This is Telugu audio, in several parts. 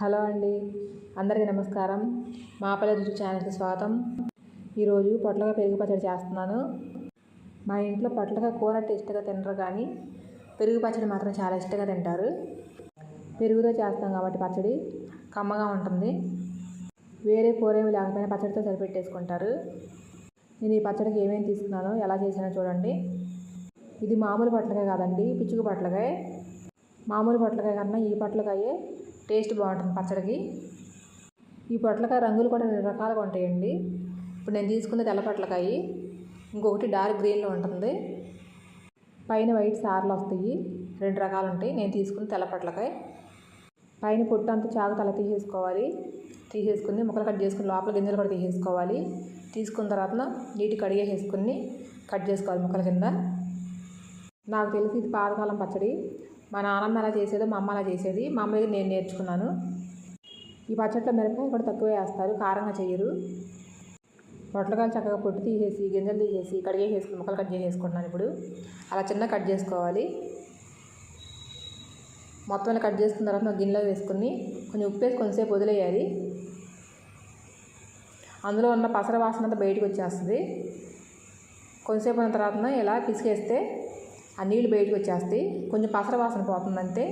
హలో అండి. అందరికీ నమస్కారం. మాపల రుచి ఛానల్కి స్వాగతం. ఈరోజు పొట్లగా పెరుగు పచ్చడి చేస్తున్నాను. మా ఇంట్లో పొట్లగా కూర అంటే ఇష్టంగా తినరు కానీ పెరుగు పచ్చడి మాత్రం చాలా ఇష్టంగా తింటారు. పెరుగుతో చేస్తాం కాబట్టి పచ్చడి కమ్మగా ఉంటుంది. వేరే కూర ఏమి లేకపోయినా పచ్చడితో సరిపెట్టేసుకుంటారు. నేను ఈ పచ్చడికి ఏమేమి తీసుకున్నానో ఎలా చేసానో చూడండి. ఇది మామూలు పొట్లకాయ కాదండి పిచ్చుకు పొట్లకాయ. మామూలు పొట్లకాయ కన్నా ఈ పొట్లకాయే టేస్ట్ బాగుంటుంది పచ్చడికి. ఈ పొట్లకాయ రంగులు కూడా రెండు రకాలుగా ఉంటాయండి. ఇప్పుడు నేను తీసుకున్న తెల్ల పొట్లకాయ. ఇంకొకటి డార్క్ గ్రీన్లో ఉంటుంది. పైన వైట్ సార్లు వస్తాయి. రెండు రకాలు ఉంటాయి. నేను తీసుకున్న తెల్ల పొట్లకాయ. పైన పొట్టు అంతా చాకు తల తీసేసుకోవాలి. తీసేసుకుని ముక్కలు కట్ చేసుకుని లోపల గింజలు కూడా తీసేసుకోవాలి. తీసుకున్న తర్వాత నీటి కడిగేసేసుకుని కట్ చేసుకోవాలి ముక్కల కింద. నాకు తెలిసి ఇది పాతకాలం పచ్చడి. మా నాన్నమ్మ ఎలా చేసేదో మా అమ్మ అలా చేసేది. మా అమ్మ దగ్గర నేను నేర్చుకున్నాను. ఈ పచ్చట్లో మిరపకాయ కూడా తక్కువ వేస్తారు కారంగా చేయరు. పొట్లకాయలు చక్కగా పొట్టు తీసేసి గింజలు తీసేసి కడిగేసేసుకుని ముక్కలు కట్ చేసేసుకుంటున్నాను ఇప్పుడు. అలా చిన్న కట్ చేసుకోవాలి. మొత్తం కట్ చేసుకున్న తర్వాత గిన్నెలో వేసుకుని కొంచెం ఉప్పు వేసి కొంచెంసేపు వదిలేయాలి. అందులో ఉన్న పసర వాసన అంతా బయటకు వచ్చేస్తుంది. కొంతసేపు అయిన తర్వాత ఇలా పిసికేస్తే ఆ నీళ్ళు బయటకు వచ్చేస్తాయి. కొంచెం పసర వాసన పోతుందంటే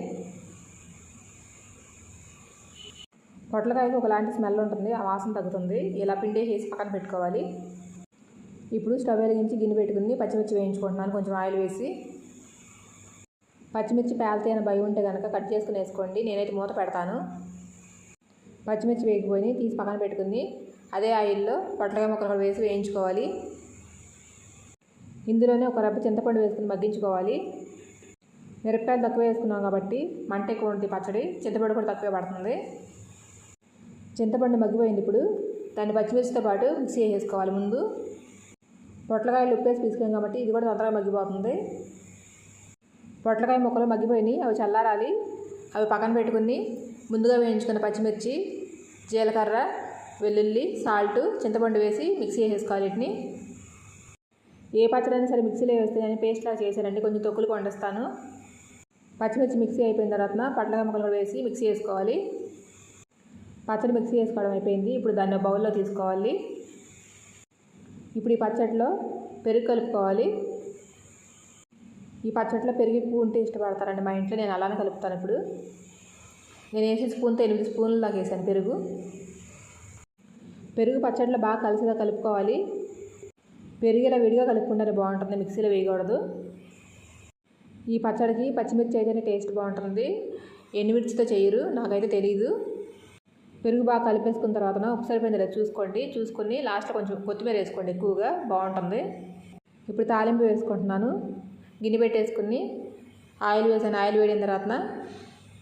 పొట్లకాయకు ఒకలాంటి స్మెల్ ఉంటుంది ఆ వాసన తగ్గుతుంది. ఇలా పిండి వేసి పక్కన పెట్టుకోవాలి. ఇప్పుడు స్టవ్ వెలిగించి గిన్నె పెట్టుకుని పచ్చిమిర్చి వేయించుకుంటున్నాను. కొంచెం ఆయిల్ వేసి పచ్చిమిర్చి పేలితే అని భయం ఉంటే కనుక కట్ చేసుకుని వేసుకోండి. నేనైతే మూత పెడతాను. పచ్చిమిర్చి వేగిపోయి తీసి పక్కన పెట్టుకుని అదే ఆయిల్లో పొట్లకాయ ముక్కలు వేసి వేయించుకోవాలి. ఇందులోనే ఒక రబ్బ చింతపండు వేసుకుని మగ్గించుకోవాలి. మిరపకాయలు తక్కువ వేసుకున్నాం కాబట్టి మంట ఎక్కువ ఉంటుంది పచ్చడి. చింతపండు కూడా తక్కువే పడుతుంది. చింతపండు మగ్గిపోయింది ఇప్పుడు. దాన్ని పచ్చిమిర్చితో పాటు మిక్సీ వేసేసుకోవాలి ముందు. పొట్లకాయలు ఉప్పేసి తీసుకున్నాం కాబట్టి ఇది కూడా తొందరగా మగ్గిపోతుంది. పొట్లకాయ ముక్కలు మగ్గిపోయినాయి. అవి చల్లారాలి. అవి పక్కన పెట్టుకుని ముందుగా వేయించుకున్న పచ్చిమిర్చి జీలకర్ర వెల్లుల్లి సాల్ట్ చింతపండు వేసి మిక్సీ వేసేసుకోవాలి వీటిని. ఏ పచ్చడి అయినా సరే మిక్సీలో వేస్తే నేను పేస్ట్ చేశానండి. కొంచెం తొక్కులు వండిస్తాను. పచ్చిమిర్చి మిక్సీ అయిపోయిన తర్వాత పట్లగా ముక్కలు కూడా వేసి మిక్సీ వేసుకోవాలి పచ్చడి మిక్సీ వేసుకోవడం అయిపోయింది. ఇప్పుడు దాన్ని బౌల్లో తీసుకోవాలి. ఇప్పుడు ఈ పచ్చడిలో పెరుగు కలుపుకోవాలి. ఈ పచ్చడిలో పెరుగు ఎక్కువ ఉంటే ఇష్టపడతారండి. మా ఇంట్లో నేను అలానే కలుపుతాను ఇప్పుడు. నేను వేసి స్పూన్తో ఎనిమిది స్పూన్లు దాకా వేసాను పెరుగు. పెరుగు పచ్చడిలో బాగా కలిసిగా కలుపుకోవాలి. పెరిగేలా విడిగా కలుపుకుంటేనే బాగుంటుంది మిక్సీలో వేయకూడదు. ఈ పచ్చడికి పచ్చిమిర్చి అయితేనే టేస్ట్ బాగుంటుంది. ఎండుమిర్చితో చేయరు నాకైతే తెలియదు పెరుగు బాగా కలిపేసుకున్న తర్వాత ఒకసారి పోయింది చూసుకోండి. చూసుకొని లాస్ట్లో కొంచెం కొత్తిమీర వేసుకోండి ఎక్కువగా బాగుంటుంది. ఇప్పుడు తాలింపు వేసుకుంటున్నాను. గిన్నె పెట్టేసుకుని ఆయిల్ వేసాను. ఆయిల్ వేడిన తర్వాత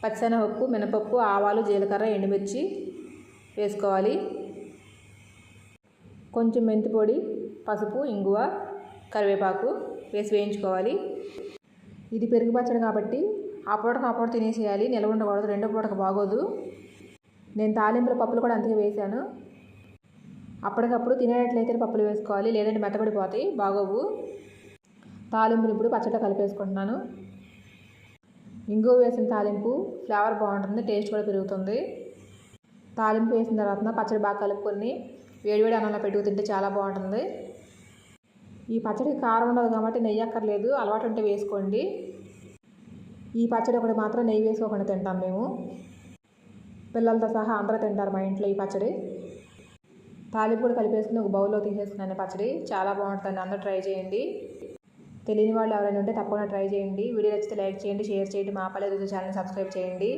పచ్చిశనగపప్పు మినపప్పు ఆవాలు జీలకర్ర ఎండుమిర్చి వేసుకోవాలి. కొంచెం మెంతి పొడి పసుపు ఇంగువ కరివేపాకు వేసి వేయించుకోవాలి. ఇది పెరుగు పచ్చడి కాబట్టి ఆ పూటకు ఆ పూట తినేసేయాలి. నిల్వ ఉండకూడదు రెండో పూటకు బాగోదు. నేను తాలింపుల పప్పులు కూడా అంతగా వేసాను అప్పటికప్పుడు తినేటట్లయితే పప్పులు వేసుకోవాలి. లేదంటే మెత్తబడిపోతాయి బాగోవు. తాలింపులు ఇప్పుడు పచ్చడిలో కలిపేసుకుంటున్నాను. ఇంగువ వేసిన తాలింపు ఫ్లేవర్ బాగుంటుంది టేస్ట్ కూడా పెరుగుతుంది. తాలింపు వేసిన తర్వాత పచ్చడి బాగా కలుపుకొని వేడివేడి అన్నంలో పెట్టుకు తింటే చాలా బాగుంటుంది. ఈ పచ్చడికి కారం ఉండదు కాబట్టి నెయ్యి అక్కర్లేదు. అలవాటు ఉంటే వేసుకోండి. ఈ పచ్చడి ఒకటి మాత్రం నెయ్యి వేసుకోకుండా తింటాం మేము. పిల్లలతో సహా అందరూ తింటారు మా ఇంట్లో ఈ పచ్చడి. తాలింపు కూడా కలిపేసుకుని ఒక బౌల్లో తీసేసుకున్నాను పచ్చడి. చాలా బాగుంటుంది అందరూ ట్రై చేయండి. తెలియని వాళ్ళు ఎవరైనా ఉంటే తప్పకుండా ట్రై చేయండి. వీడియో నచ్చితే లైక్ చేయండి షేర్ చేయండి. మా పల్లె ఛానల్ సబ్స్క్రైబ్ చేయండి.